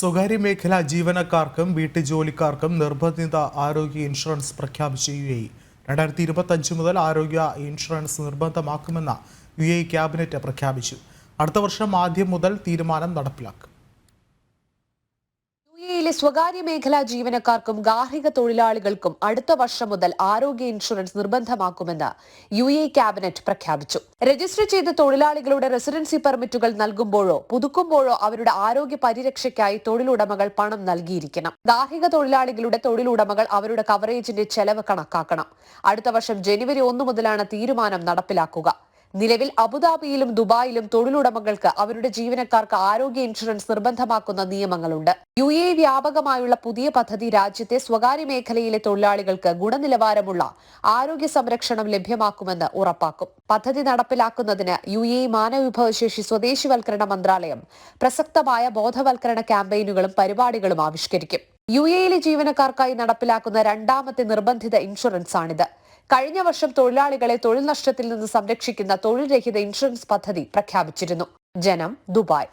സ്വകാര്യ മേഖല ജീവനക്കാർക്കും വീട്ടുജോലിക്കാർക്കും നിർബന്ധിത ആരോഗ്യ ഇൻഷുറൻസ് പ്രഖ്യാപിച്ച യു എ രണ്ടായിരത്തി ഇരുപത്തഞ്ച് മുതൽ ആരോഗ്യ ഇൻഷുറൻസ് നിർബന്ധമാക്കുമെന്ന യു എ ക്യാബിനറ്റ് പ്രഖ്യാപിച്ചു. അടുത്ത വർഷം ആദ്യം മുതൽ തീരുമാനം നടപ്പിലാക്കും. യു എയിലെ സ്വകാര്യ മേഖലാ ജീവനക്കാർക്കും ഗാർഹിക തൊഴിലാളികൾക്കും അടുത്ത വർഷം മുതൽ ആരോഗ്യ ഇൻഷുറൻസ് നിർബന്ധമാക്കുമെന്ന് യു എ ക്യാബിനറ്റ് പ്രഖ്യാപിച്ചു. രജിസ്റ്റർ ചെയ്ത തൊഴിലാളികളുടെ റെസിഡൻസി പെർമിറ്റുകൾ നൽകുമ്പോഴോ പുതുക്കുമ്പോഴോ അവരുടെ ആരോഗ്യ പരിരക്ഷയ്ക്കായി തൊഴിലുടമകൾ പണം നൽകിയിരിക്കണം. ഗാർഹിക തൊഴിലാളികളുടെ തൊഴിലുടമകൾ അവരുടെ കവറേജിന്റെ ചെലവ് കണക്കാക്കണം. അടുത്ത വർഷം ജനുവരി ഒന്ന് മുതലാണ് തീരുമാനം നടപ്പിലാക്കുക. നിലവിൽ അബുദാബിയിലും ദുബായിലും തൊഴിലുടമകൾക്ക് അവരുടെ ജീവനക്കാർക്ക് ആരോഗ്യ ഇൻഷുറൻസ് നിർബന്ധമാക്കുന്ന നിയമങ്ങളുണ്ട്. യു എ വ്യാപകമായുള്ള പുതിയ പദ്ധതി രാജ്യത്തെ സ്വകാര്യ മേഖലയിലെ തൊഴിലാളികൾക്ക് ഗുണനിലവാരമുള്ള ആരോഗ്യ സംരക്ഷണം ലഭ്യമാക്കുമെന്ന് ഉറപ്പാക്കും. പദ്ധതി നടപ്പിലാക്കുന്നതിന് യു എ മാനവവിഭവശേഷി സ്വദേശിവൽക്കരണ മന്ത്രാലയം പ്രസക്തമായ ബോധവൽക്കരണ ക്യാമ്പയിനുകളും പരിപാടികളും ആവിഷ്കരിക്കും. യു എയിലെ ജീവനക്കാർക്കായി നടപ്പിലാക്കുന്ന രണ്ടാമത്തെ നിർബന്ധിത ഇൻഷുറൻസ് ആണിത് കഴിഞ്ഞ വർഷം തൊഴിലാളികളെ തൊഴിൽ നഷ്ടത്തിൽ നിന്ന് സംരക്ഷിക്കുന്ന തൊഴിൽ രഹിത ഇൻഷുറൻസ് പദ്ധതി പ്രഖ്യാപിച്ചിരുന്നു. ജനം ദുബായ്.